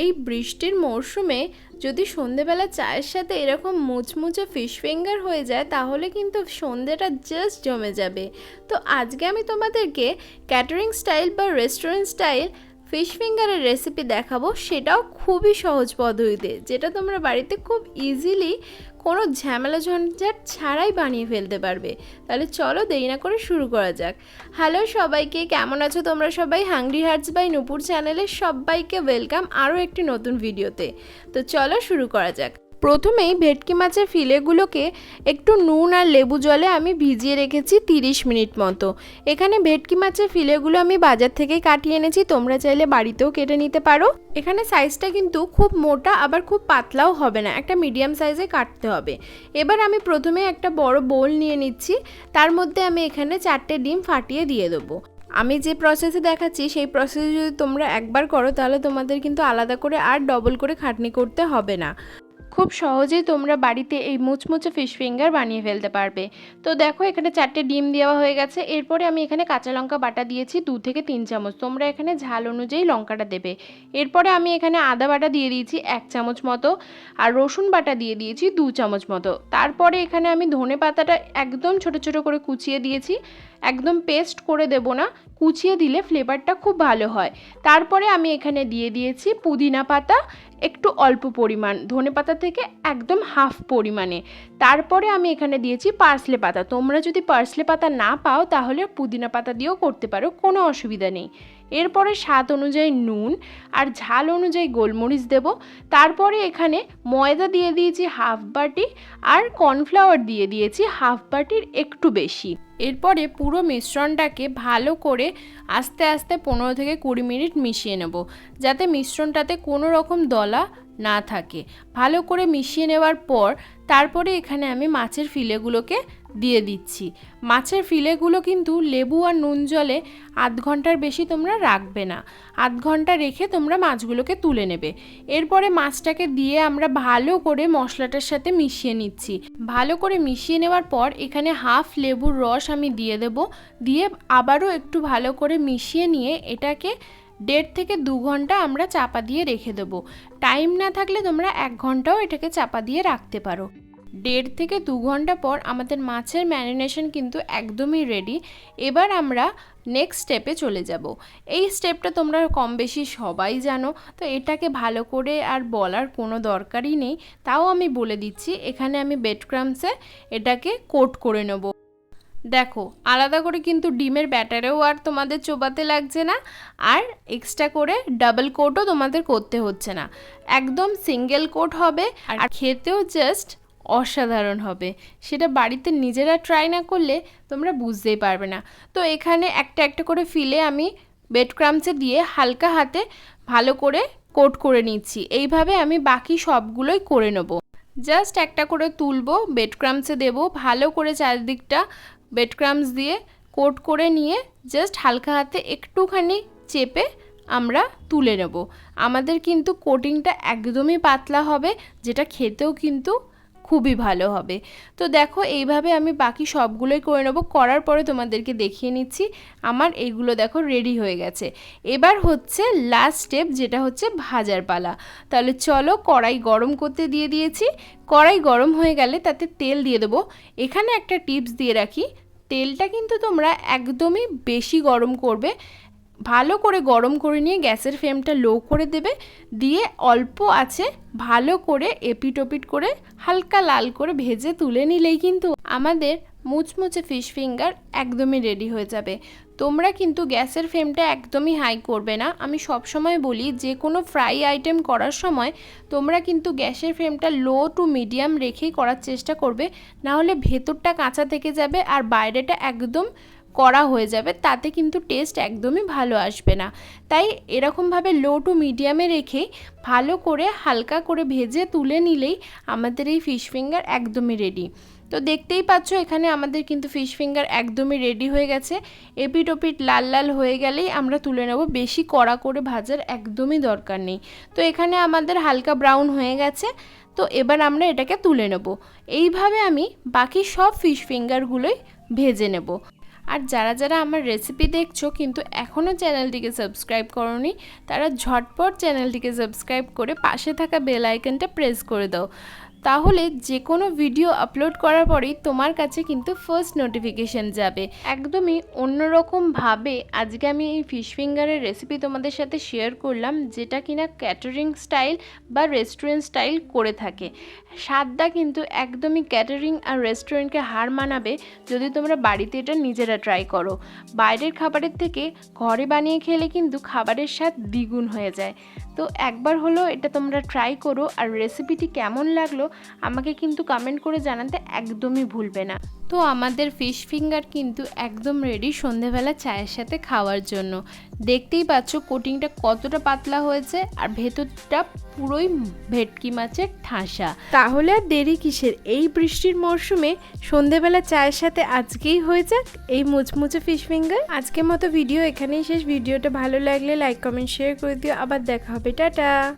এই বৃষ্টির মরশুমে যদি সন্ধেবেলা চায়ের সাথে এরকম মুচমুচে ফিশ ফিঙ্গার হয়ে যায়, তাহলে কিন্তু সন্ধেটা জাস্ট জমে যাবে। তো আজকে আমি তোমাদেরকে ক্যাটারিং স্টাইল বা রেস্টুরেন্ট স্টাইল ফিশ ফিঙ্গারের রেসিপি দেখাবো। সেটাও খুবই সহজ পদ্ধতিতে, যেটা তোমরা বাড়িতে খুব ইজিলি কোনো ঝামেলা ঝঞ্ঝাট ছাড়াই বানিয়ে ফেলতে পারবে। তাহলে চলো দেরি না করে শুরু করা যাক। হ্যালো সবাইকে, কেমন আছো তোমরা সবাই? হাংরি হার্টস বাই নূপুর চ্যানেলে সবাইকে ওয়েলকাম আরও একটি নতুন ভিডিওতে। তো চলো শুরু করা যাক। প্রথমেই ভেটকি মাছের ফিলেগুলোকে একটু নুন আর লেবু জলে আমি ভিজিয়ে রেখেছি তিরিশ মিনিট মতো। এখানে ভেটকি মাছের ফিলেগুলো আমি বাজার থেকে কাটিয়ে এনেছি, তোমরা চাইলে বাড়িতেও কেটে নিতে পারো। এখানে সাইজটা কিন্তু খুব মোটা, আবার খুব পাতলাও হবে না, একটা মিডিয়াম সাইজে কাটতে হবে। এবার আমি প্রথমে একটা বড় বোল নিয়ে নিচ্ছি, তার মধ্যে আমি এখানে চারটে ডিম ফাটিয়ে দিয়ে দেবো। আমি যে প্রসেসে দেখাচ্ছি, সেই প্রসেসে যদি তোমরা একবার করো, তাহলে তোমাদের কিন্তু আলাদা করে আর ডবল করে খাটনি করতে হবে না। খুব সহজেই তোমরা বাড়িতে এই মুচমুচে ফিশ ফিঙ্গার বানিয়ে ফেলতে পারবে। তো দেখো, এখানে চারটে ডিম দেওয়া হয়ে গেছে। এরপরে আমি এখানে কাঁচা লঙ্কা বাটা দিয়েছি দু থেকে তিন চামচ। তোমরা এখানে ঝাল অনুযায়ী লঙ্কাটা দেবে। এরপরে আমি এখানে আদা বাটা দিয়ে দিয়েছি এক চামচ মতো আর রসুন বাটা দিয়ে দিয়েছি দু চামচ মতো। তারপরে এখানে আমি ধনে পাতাটা একদম ছোট ছোট করে কুচিয়ে দিয়েছি। একদম পেস্ট করে দেব না, কুচিয়ে দিলে ফ্লেভারটা খুব ভালো হয়। তারপরে আমি এখানে দিয়ে দিয়েছি পুদিনা পাতা, একটু অল্প পরিমাণ, ধনে পাতা থেকে একদম হাফ পরিমাণে। তারপরে আমি এখানে দিয়েছি পার্সলে পাতা, তোমরা যদি পার্সলে পাতা না পাও তাহলে পুদিনা পাতা দিয়েও করতে পারো, কোনো অসুবিধা নেই। এরপরে স্বাদ অনুযায়ী নুন আর ঝাল অনুযায়ী গোলমরিচ দেব। তারপরে এখানে ময়দা দিয়ে দিয়েছি হাফ বাটি আর কর্নফ্লাওয়ার দিয়ে দিয়েছি হাফ বাটির একটু বেশি। এরপরে পুরো মিশ্রণটাকে ভালো করে আস্তে আস্তে পনেরো থেকে কুড়ি মিনিট মিশিয়ে নেব। যাতে মিশ্রণটাতে কোনো রকম দলা না থাকে। ভালো করে মিশিয়ে নেওয়ার পর তারপরে এখানে আমি মাছের ফিলেগুলোকে দিয়ে দিচ্ছি। মাছের ফিলেগুলো কিন্তু লেবু আর নুন জলে আধ ঘণ্টার বেশি তোমরা রাখবে না। আধ ঘণ্টা রেখে তোমরা মাছগুলোকে তুলে নেবে। এরপরে মাছটাকে দিয়ে আমরা ভালো করে মশলাটার সাথে মিশিয়ে নিচ্ছি। ভালো করে মিশিয়ে নেওয়ার পর এখানে হাফ লেবুর রস আমি দিয়ে দেব। দিয়ে আবারও একটু ভালো করে মিশিয়ে নিয়ে এটাকে দেড় থেকে দু ঘণ্টা আমরা চাপা দিয়ে রেখে দেবো। টাইম না থাকলে তোমরা এক ঘন্টাও এটাকে চাপা দিয়ে রাখতে পারো। দেড় থেকে দু ঘণ্টা পর আমাদের মাছের ম্যারিনেশন কিন্তু একদমই রেডি এবার আমরা নেক্সট স্টেপে চলে যাব। এই স্টেপটা তোমরা কম বেশি সবাই জানো, তো এটাকে ভালো করে আর বলার কোনো দরকারই নেই। তাও আমি বলে দিচ্ছি, এখানে আমি বেড ক্রামসে এটাকে কোট করে নেব। দেখো, আলাদা করে কিন্তু ডিমের ব্যাটারেও আর তোমাদের চোবাতে লাগছে না, আর এক্সট্রা করে ডাবল কোটও তোমাদের করতে হচ্ছে না। একদম সিঙ্গেল কোট হবে, আর খেতেও জাস্ট অসাধারণ হবে। সেটা বাড়িতে নিজেরা ট্রাই না করলে তোমরা বুঝতেই পারবে না। তো এখানে একটা একটা করে ফিলে আমি বেড ক্রামসে দিয়ে হালকা হাতে ভালো করে কোট করে নিচ্ছি। এইভাবে আমি বাকি সবগুলোই করে নেব। জাস্ট একটা করে তুলবো বেড ক্রামসে দেবো, ভালো করে চারদিকটা বেড ক্রামস দিয়ে কোট করে নিয়ে জাস্ট হালকা হাতে একটুখানি চেপে আমরা তুলে নেব। আমাদের কিন্তু কোটিংটা একদমই পাতলা হবে, যেটা খেতেও কিন্তু খুবই ভালো হবে। তো দেখো, এইভাবে আমি বাকি সবগুলোই করে নেব। করার পরে তোমাদেরকে দেখিয়ে নিচ্ছি। আমার এইগুলো দেখো রেডি হয়ে গেছে। এবার হচ্ছে লাস্ট স্টেপ যেটা হচ্ছে ভাজার পালা। তাহলে চলো কড়াই গরম করতে দিয়ে দিয়েছি। কড়াই গরম হয়ে গেলে তাতে তেল দিয়ে দেবো। এখানে একটা টিপস দিয়ে রাখি। তেলটা কিন্তু তোমরা একদমই বেশি গরম করবে। ভালো করে গরম করে নিয়ে গ্যাসের ফ্লেমটা লো করে দেবে। দিয়ে অল্প আছে ভালো করে এপিট ওপিট করে হালকা লাল করে ভেজে তুলে নিলেই কিন্তু আমাদের মুচমুচে ফিশ ফিঙ্গার একদমই রেডি হয়ে যাবে। তোমরা কিন্তু গ্যাসের ফ্লেমটা একদমই হাই করবে না। আমি সবসময় বলি যে কোনো ফ্রাই আইটেম করার সময় তোমরা কিন্তু গ্যাসের ফ্লেমটা লো টু মিডিয়াম রেখেই করার চেষ্টা করবে। নাহলে ভেতরটা কাঁচা থেকে যাবে আর বাইরেটা একদম করা হয়ে যাবে, তাতে কিন্তু টেস্ট একদমই ভালো আসবে না। তাই এরকমভাবে লো টু মিডিয়ামে রেখে ভালো করে হালকা করে ভেজে তুলে নিলেই আমাদের এই ফিশ ফিঙ্গার একদমই রেডি তো দেখতেই পাচ্ছ এখানে আমাদের কিন্তু ফিশ ফিঙ্গার একদমই রেডি হয়ে গেছে। এপিট ওপিট লাল লাল হয়ে গেলেই আমরা তুলে নেব, বেশি কড়া করে ভাজার একদমই দরকার নেই। তো এখানে আমাদের হালকা ব্রাউন হয়ে গেছে, তো এবার আমরা এটাকে তুলে নেব। এইভাবে আমি বাকি সব ফিশ ফিঙ্গারগুলোই ভেজে নেব। আর যারা যারা আমার রেসিপি দেখছ কিন্তু এখনও চ্যানেলটিকে সাবস্ক্রাইব করনি, তারা ঝটপট চ্যানেলটিকে সাবস্ক্রাইব করে পাশে থাকা বেল আইকনটা প্রেস করে দাও। তাহলে যে কোনো ভিডিও আপলোড করার পরেই তোমার কাছে কিন্তু ফার্স্ট নোটিফিকেশান যাবে। একদমই অন্যরকমভাবে আজকে আমি এই ফিশ ফিঙ্গারের রেসিপি তোমাদের সাথে শেয়ার করলাম, যেটা কিনা ক্যাটারিং স্টাইল বা রেস্টুরেন্ট স্টাইল করে থাকে। স্বাদটা কিন্তু একদমই ক্যাটারিং আর রেস্টুরেন্টকে হার মানাবে যদি তোমরা বাড়িতে এটা নিজেরা ট্রাই করো। বাইরের খাবারের থেকে ঘরে বানিয়ে খেলে কিন্তু খাবারের স্বাদ দ্বিগুণ হয়ে যায়। তো একবার হলো এটা তোমরা ট্রাই করো আর রেসিপিটি কেমন লাগল, আমাকে কিন্তু কমেন্ট করে জানাতে একদমই ভুলবে না। তো আমাদের ফিশ ফিঙ্গার কিন্তু একদম রেডি সন্ধেবেলা চায়ের সাথে খাওয়ার জন্য। দেখতেই পাচ্ছ কোটিংটা কতটা পাতলা হয়েছে আর ভেতরটা পুরোই ভেটকি মাছের ঠাসা। তাহলে আর দেরি কিসের? এই বৃষ্টির মরশুমে সন্ধেবেলা চায়ের সাথে আজকেই হয়ে যাক এই মুচমুচে ফিশ ফিঙ্গার আজকের মতো ভিডিও এখানেই শেষ। ভিডিওটা ভালো লাগলে লাইক কমেন্ট শেয়ার করে দিও। আবার দেখা হবে। টাটা!